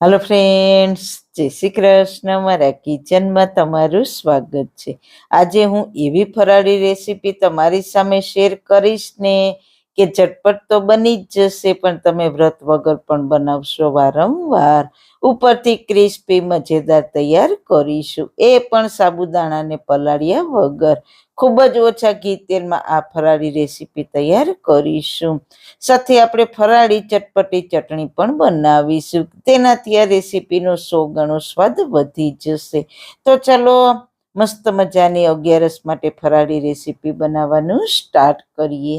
હાલો friends જય શ્રી કૃષ્ણ. મારા કિચનમાં તમારું સ્વાગત છે. આજે હું એવી ફરાળી રેસીપી તમારી સામે શેર કરીશ ને કે ઝટપટ તો બની જ જશે, પણ તમે વ્રત વગર પણ બનાવશો વારંવાર. ઉપરથી ક્રિસ્પી મજેદાર તૈયાર કરીશું. એ પણ સાબુદાણાને પલાળ્યા વગર. ખૂબ જ ઓછા ઘી તેલમાં આ ફરાળી રેસીપી તૈયાર કરીશું. સાથે આપણે ફરાળી ચટપટી ચટણી પણ બનાવીશું. તેનાથી આ રેસીપીનો સો ગણો સ્વાદ વધી જશે. તો ચાલો, મસ્ત મજાની અગિયારસ માટે ફરાળી રેસીપી બનાવવાનું સ્ટાર્ટ કરીએ.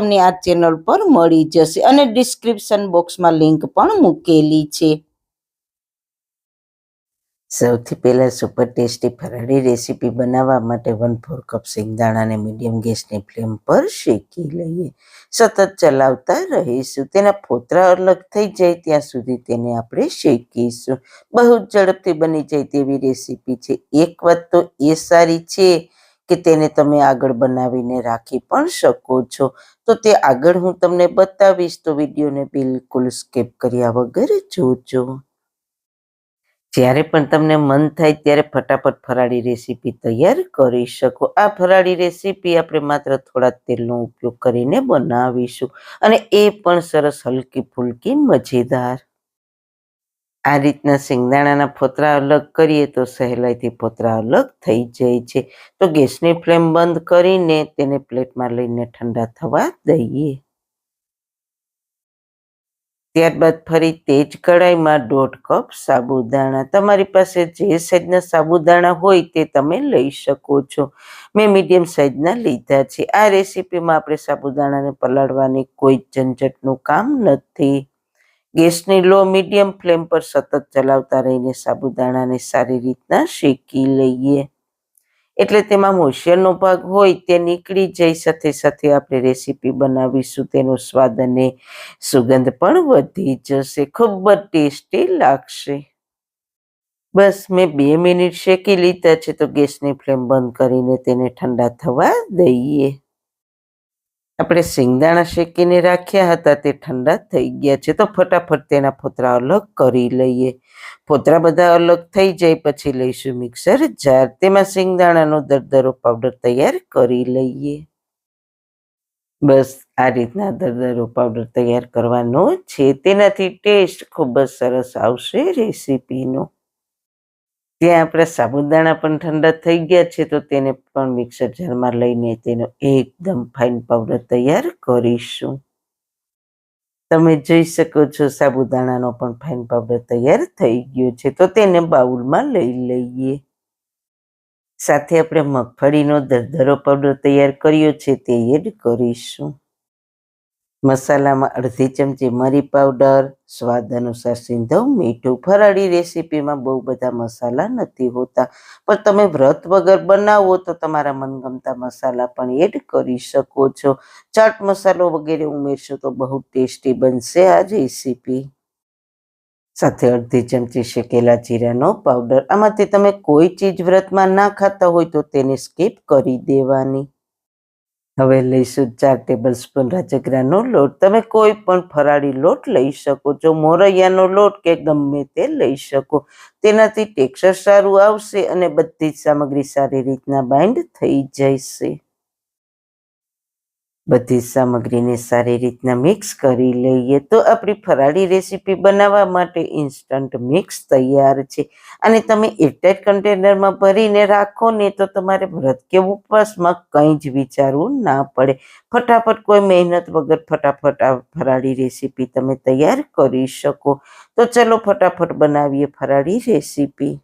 તમને આ ચેનલ પર મળી જશે અને ડિસ્ક્રિપ્શન બોક્સમાં લિંક પણ મૂકેલી છે. સૌથી પહેલાં સુપર ટેસ્ટી ફરાળી રેસીપી બનાવવા માટે વન ફોર કપ શેંગદાણાને મીડિયમ ગેસની ફ્લેમ પર શેકી લઈએ. સતત ચલાવતા રહીશું. તેના ફોતરા અલગ થઈ જાય ત્યાં સુધી તેને આપણે શેકીશું. બહુ જ ઝડપથી બની જાય તેવી રેસીપી છે. એક વાત તો એ સારી છે કે તેને તમે આગળ બનાવીને રાખી પણ શકો છો. તો તે આગળ હું તમને બતાવીશ, તો વિડીયોને બિલકુલ સ્કીપ કર્યા વગર જોજો. જ્યારે પણ તમને મન થાય ત્યારે ફટાફટ ફરાળી રેસીપી તૈયાર કરી શકો. આ ફરાળી રેસીપી આપણે માત્ર થોડા તેલનો ઉપયોગ કરીને બનાવીશું અને એ પણ સરસ હલકી ફુલકી મજેદાર. આ રીતના સિંગદાણાના ફોતરા અલગ કરીએ તો સહેલાઈથી ફોતરા અલગ થઈ જાય છે. તો ગેસની ફ્લેમ બંધ કરીને તેને પ્લેટમાં લઈને ઠંડા થવા દઈએ. ત્યારબાદ ફરી તે જ કઢાઈમાં દોઢ કપ સાબુદાણા. તમારી પાસે જે સાઈઝના સાબુદાણા હોય તે તમે લઈ શકો છો. મેં મીડિયમ સાઈઝના લીધા છે. આ રેસીપીમાં આપણે સાબુદાણાને પલાળવાની કોઈ ઝંઝટનું કામ નથી. ગેસની લો, મીડિયમ ફ્લેમ પર સતત ચલાવતા રહીને સાબુદાણાને સારી રીતના શેકી લઈએ. એટલે તેમાં મોશિયરનો ભાગ હોય તે નીકળી જાય. સાથે સાથે આપણે રેસીપી બનાવીશું, તેનો સ્વાદ અને સુગંધ પણ વધી જશે. ખૂબ જ ટેસ્ટી લાગશે. બસ, મેં બે મિનિટ શેકી લીધા છે, તો ગેસની ફ્લેમ બંધ કરીને તેને ઠંડા થવા દઈએ. આપણે સિંગદાણા શેકીને રાખ્યા હતા, તે ઠંડા થઈ ગયા છે. તો ફટાફટ તેના ફોતરા અલગ કરી લઈએ. ફોતરા બધા અલગ થઈ જાય, પછી લઈશું મિક્સર જાર. તેમાં સિંગદાણાનો દરદરો પાવડર તૈયાર કરી લઈએ. બસ, આ રીતના દરદરો પાવડર તૈયાર કરવાનો છે. તેનાથી ટેસ્ટ ખૂબ જ સરસ આવશે રેસીપીનો. ત્યાં આપણા સાબુદાણા પણ ઠંડા થઈ ગયા છે, તો તેને પણ મિક્સર જારમાં લઈને તેનો એકદમ ફાઇન પાવડર તૈયાર કરીશું. તમે જોઈ શકો છો, સાબુદાણાનો પણ ફાઇન પાવડર તૈયાર થઈ ગયો છે, તો તેને બાઉલમાં લઈ લઈએ. સાથે આપણે મગફળીનો દરદરો પાવડર તૈયાર કર્યો છે, તે એડ કરીશું. મસાલામાં અડધી ચમચી મરી પાવડર, સ્વાદ અનુસાર સિંધવ, મીઠું, ફરાળી રેસીપીમાં બહુ બધા મસાલા નથી હોતા. પણ તમે વ્રત વગર બનાવો તો તમારા મનગમતા મસાલા પણ એડ કરી શકો છો. ચાટ મસાલો વગેરે ઉમેરશો તો બહુ ટેસ્ટી બનશે આ રેસીપી. સાથે અડધી ચમચી શેકેલા જીરાનો પાવડર. આમાંથી તમે કોઈ ચીજ વ્રતમાં ના ખાતા હોય તો તેને સ્કીપ કરી દેવાની. હવે લઈશું ચાર ટેબલ સ્પૂન રાજગરાનો લોટ. તમે કોઈ પણ ફરાળી લોટ લઈ શકો છો. મોરૈયાનો લોટ કે ગમે તે લઈ શકો. તેનાથી ટેક્સચર સારું આવશે અને બધી જ સામગ્રી સારી રીતના બાઇન્ડ થઈ જશે. બધી સામગ્રીને સારી રીતના મિક્સ કરી લઈએ તો આપણી ફરાળી રેસીપી બનાવવા માટે ઇન્સ્ટન્ટ મિક્સ તૈયાર છે. અને તમે એરટાઇટ કન્ટેનરમાં ભરીને રાખો ને તો તમારે વ્રત કે ઉપવાસમાં કંઈ જ વિચારવું ના પડે. ફટાફટ કોઈ મહેનત વગર ફટાફટ આ ફરાળી રેસીપી તમે તૈયાર કરી શકો. તો ચલો ફટાફટ બનાવીએ ફરાળી રેસીપી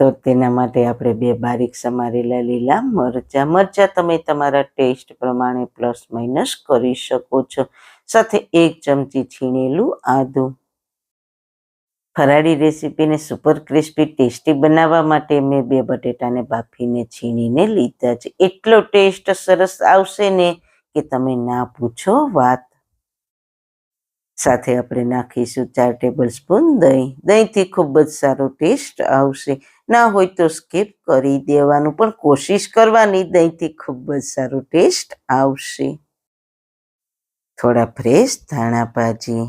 તો તેના માટે આપણે બે બારીક સમારેલા લીલા મરચાં. મરચાં તમે તમારા ટેસ્ટ પ્રમાણે પ્લસ માઇનસ કરી શકો છો. સાથે એક ચમચી છીણેલું આદું. ફરાળી રેસીપીને સુપર ક્રિસ્પી ટેસ્ટી બનાવવા માટે મેં બે બટેટાને બાફીને છીણીને લીધા છે. એટલો ટેસ્ટ સરસ આવશે ને કે તમે ના પૂછો વાત. સાથે આપણે નાખીશું ચાર ટેબલ સ્પૂન દહીં. દહીંથી ખૂબ જ સારો ટેસ્ટ આવશે. ના હોય તો સ્કીપ કરી દેવાનું. પણ કોશિશ કરવાની દહીંથી ખૂબ જ સારો ટેસ્ટ આવશે. થોડા ફ્રેશ ધાણા ભાજી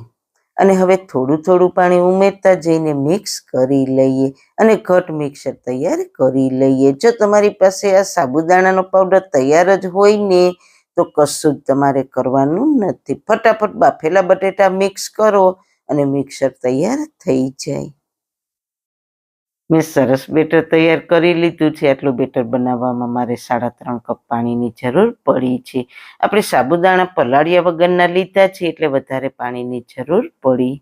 અને હવે થોડું થોડું પાણી ઉમેરતા જઈને મિક્સ કરી લઈએ અને ઘટ મિક્સર તૈયાર કરી લઈએ. જો તમારી પાસે આ સાબુદાણાનો પાવડર તૈયાર જ હોય ને, તો કશું જ તમારે કરવાનું નથી. ફટાફટ બાફેલા બટેટા મિક્સ કરો અને મિક્સર તૈયાર થઈ જાય. મેં સરસ બેટર તૈયાર કરી લીધું છે. આટલું બેટર બનાવવામાં મારે સાડા ત્રણ કપ પાણીની જરૂર પડી છે. આપણે સાબુદાણા પલાળ્યા વગરના લીધા છે એટલે વધારે પાણીની જરૂર પડી.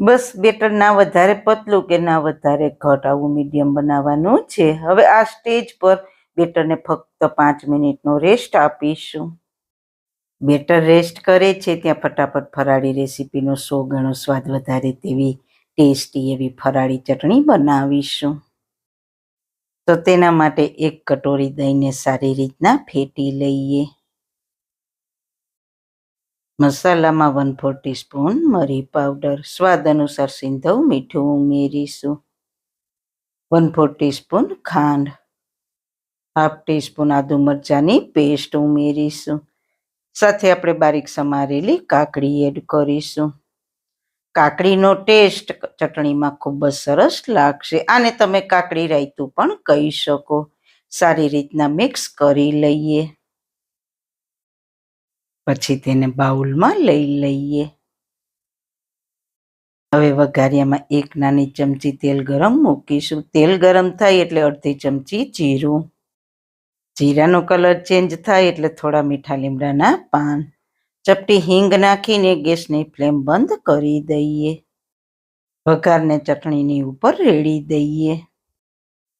બસ બેટર ના વધારે પતલું કે ના વધારે ઘટ આવું મીડિયમ બનાવવાનું છે. હવે આ સ્ટેજ પર બેટરને ફક્ત પાંચ મિનિટનો રેસ્ટ આપીશું. બેટર રેસ્ટ કરે છે. ત્યાં ફટાફટ ફરાળી રેસીપીનો સો ગણો સ્વાદ વધારે તેવી ટેસ્ટી એવી ફરાળી ચટણી બનાવીશું. તો તેના માટે એક કટોરી દહીંને સારી રીતના ફેટી લઈએ. મસાલામાં વન ફોર ટીસ્પૂન મરી પાવડર સ્વાદ અનુસાર સિંધવ મીઠું ઉમેરીશું. વન ફોર ટીસ્પૂન ખાંડ હાફ ટીસ્પૂન આદુ મરચાંની પેસ્ટ ઉમેરીશું. સાથે આપણે બારીક સમારેલી કાકડી એડ કરીશું. કાકડીનો ટેસ્ટ ચટણીમાં ખૂબ જ સરસ લાગશે. આને તમે કાકડી રાયતું પણ કહી શકો. સારી રીતના મિક્સ કરી લઈએ. પછી તેને બાઉલમાં લઈ લઈએ. હવે વઘારિયામાં એક નાની ચમચી તેલ ગરમ મૂકીશું. તેલ ગરમ થાય એટલે અડધી ચમચી જીરું. જીરાનો કલર ચેન્જ થાય એટલે થોડા મીઠા લીમડાના પાન. ચપટી હિંગ નાખીને ગેસની ફ્લેમ બંધ કરી દઈએ. વઘારને ચટણીની ઉપર રેડી દઈએ.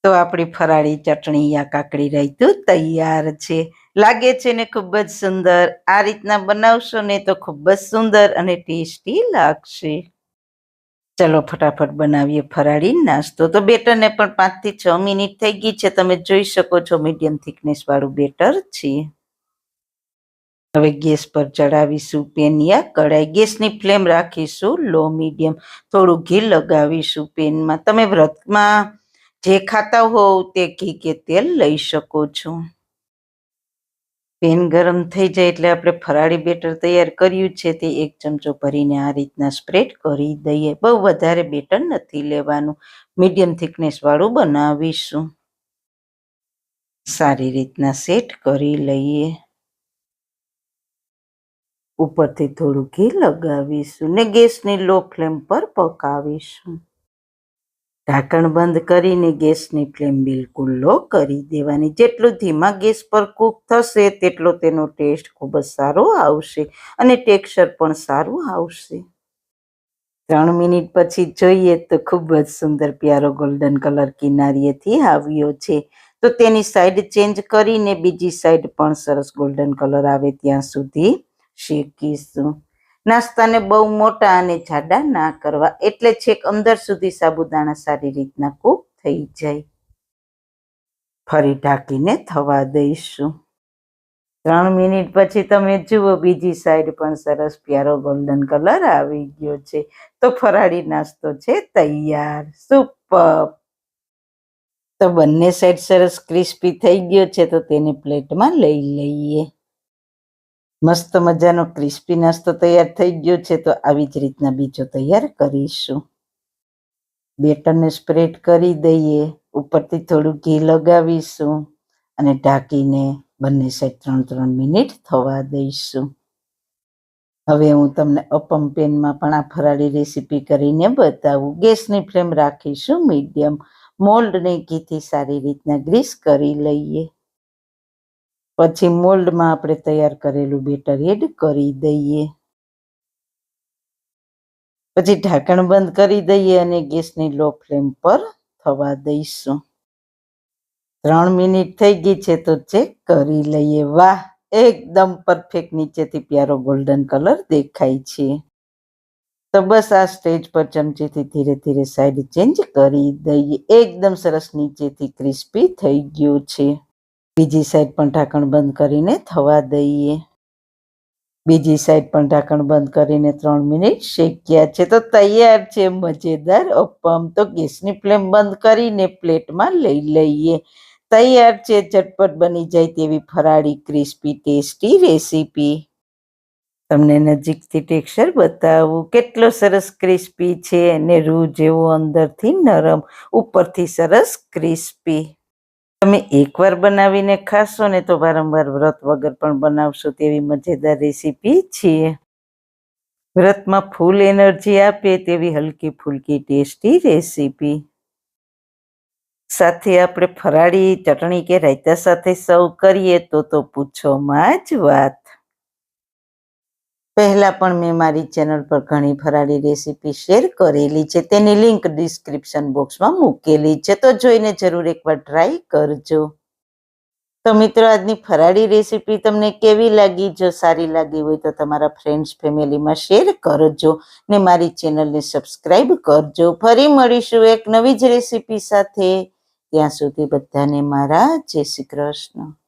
તો આપણી ફરાળી ચટણી યા કાકડી રાયતું તૈયાર છે. લાગે છે ને ખૂબ જ સુંદર. આ રીતના બનાવશો ને તો ખૂબ જ સુંદર અને ટેસ્ટી લાગશે. ચલો ફટાફટ બનાવીએ ફરાળી નાસ્તો. તો બેટરને પણ પાંચથી છ મિનિટ થઈ ગઈ છે. તમે જોઈ શકો છો મીડિયમ થિકનેસ વાળું બેટર છે. હવે ગેસ પર ચડાવીશું પેન યા કઢાઈ ગેસની ફ્લેમ રાખીશું, લો, મીડિયમ. થોડું ઘી લગાવીશું પેનમાં. તમે વ્રતમાં જે ખાતા હોવ તે ઘી કે તેલ લઈ શકો છો. પેન ગરમ થઈ જાય એટલે આપણે ફરાળી બેટર તૈયાર કર્યું છે તે એક ચમચો ભરીને આ રીતના સ્પ્રેડ કરી દઈએ. બહુ વધારે બેટર નથી લેવાનું. મીડિયમ થિકનેસવાળું બનાવીશું. સારી રીતના સેટ કરી લઈએ. ઉપરથી થોડું ઘી લગાવીશું ને ગેસની લો ફ્લેમ પર પકાવીશું. ઢાંકણ બંધ કરીને ગેસની ફ્લેમ બિલકુલ લો કરી દેવાની. જેટલું ધીમા ગેસ પર કૂક થશે, તેટલો તેનો ટેસ્ટ ખૂબ જ સારો આવશે અને ટેક્સચર પણ સારું આવશે. ત્રણ મિનિટ પછી જોઈએ તો ખૂબ જ સુંદર પ્યારો ગોલ્ડન કલર કિનારીએથી આવ્યો છે. તો તેની સાઈડ ચેન્જ કરીને બીજી સાઈડ પણ સરસ ગોલ્ડન કલર આવે ત્યાં સુધી શેકીશું નાસ્તાને બહુ મોટા અને જાડા ના કરવા એટલે છેક અંદર સુધી સાબુદાણા સારી રીતના કૂક થઈ જાય. ફરી ઢાંકીને થવા દઈશું. ત્રણ મિનિટ પછી તમે જુઓ બીજી સાઈડ પણ સરસ પ્યારો ગોલ્ડન કલર આવી ગયો છે. તો ફરાળી નાસ્તો છે તૈયાર. સુપર તો બંને સાઈડ સરસ ક્રિસ્પી થઈ ગયો છે તો તેને પ્લેટમાં લઈ લઈએ. મસ્ત મજાનો ક્રિસ્પી નાસ્તો તૈયાર થઈ ગયો છે, તો આવી જ રીતના બીજો તૈયાર કરીશું. બેટરને સ્પ્રેડ કરી દઈએ, ઉપરથી થોડું ઘી લગાવીશું અને ઢાંકીને બંને સાઈડ ત્રણ ત્રણ મિનિટ થવા દઈશું. હવે હું તમને અપમ પેનમાં પણ આ ફરાળી રેસીપી કરીને બતાવું. ગેસની ફ્લેમ રાખીશું મીડિયમ. મોલ્ડને ઘીથી સારી રીતના ગ્રીસ કરી લઈએ. પછી મોલ્ડમાં આપણે તૈયાર કરેલું બેટર એડ કરી દઈએ. પછી ઢાંકણ બંધ કરી દઈએ અને ગેસની લો ફ્લેમ પર થવા દઈશું. ત્રણ મિનિટ થઈ ગઈ છે તો ચેક કરી લઈએ. વાહ, એકદમ પરફેક્ટ નીચેથી પ્યારો ગોલ્ડન કલર દેખાય છે. તો બસ આ સ્ટેજ પર ચમચીથી ધીરે ધીરે સાઈડ ચેન્જ કરી દઈએ. એકદમ સરસ નીચેથી ક્રિસ્પી થઈ ગયું છે. બીજી સાઈડ પણ ઢાંકણ બંધ કરીને થવા દઈએ. બીજી સાઈડ પણ ઢાંકણ બંધ કરીને ત્રણ મિનિટ શેક્યા છે તો તૈયાર છે મજેદાર. અપમ તો ગેસની ફ્લેમ બંધ કરીને પ્લેટમાં લઈ લઈએ. તૈયાર છે, ઝટપટ બની જાય તેવી ફરાળી, ક્રિસ્પી, ટેસ્ટી રેસીપી. તમને નજીકથી ટેક્સચર બતાવું કેટલો સરસ ક્રિસ્પી છે અને રૂ જેવો અંદરથી નરમ, ઉપરથી સરસ ક્રિસ્પી. તમે એકવાર બનાવીને ખાશો ને તો વારંવાર વ્રત વગર પણ બનાવશો તેવી મજેદાર રેસીપી છે. વ્રતમાં ફૂલ એનર્જી આપે તેવી હલકી ફૂલકી ટેસ્ટી રેસીપી. સાથે આપણે ફરાળી ચટણી કે રાયતા સાથે સર્વ કરીએ તો તો પૂછોમાં જ વાત. પહેલા પણ મેં મારી ચેનલ પર ઘણી ફરાળી રેસીપી શેર કરેલી છે. તેની લિંક ડિસ્ક્રિપ્શન બોક્સમાં મૂકેલી છે. તો જોઈને જરૂર એકવાર ટ્રાય કરજો. તો મિત્રો, આજની ફરાળી રેસીપી તમને કેવી લાગી? જો સારી લાગી હોય તો તમારા ફ્રેન્ડ્સ, ફેમિલીમાં શેર કરજો ને મારી ચેનલને સબસ્ક્રાઈબ કરજો. ફરી મળીશું એક નવી જ રેસીપી સાથે. ત્યાં સુધી બધાને મારા જય શ્રી કૃષ્ણ.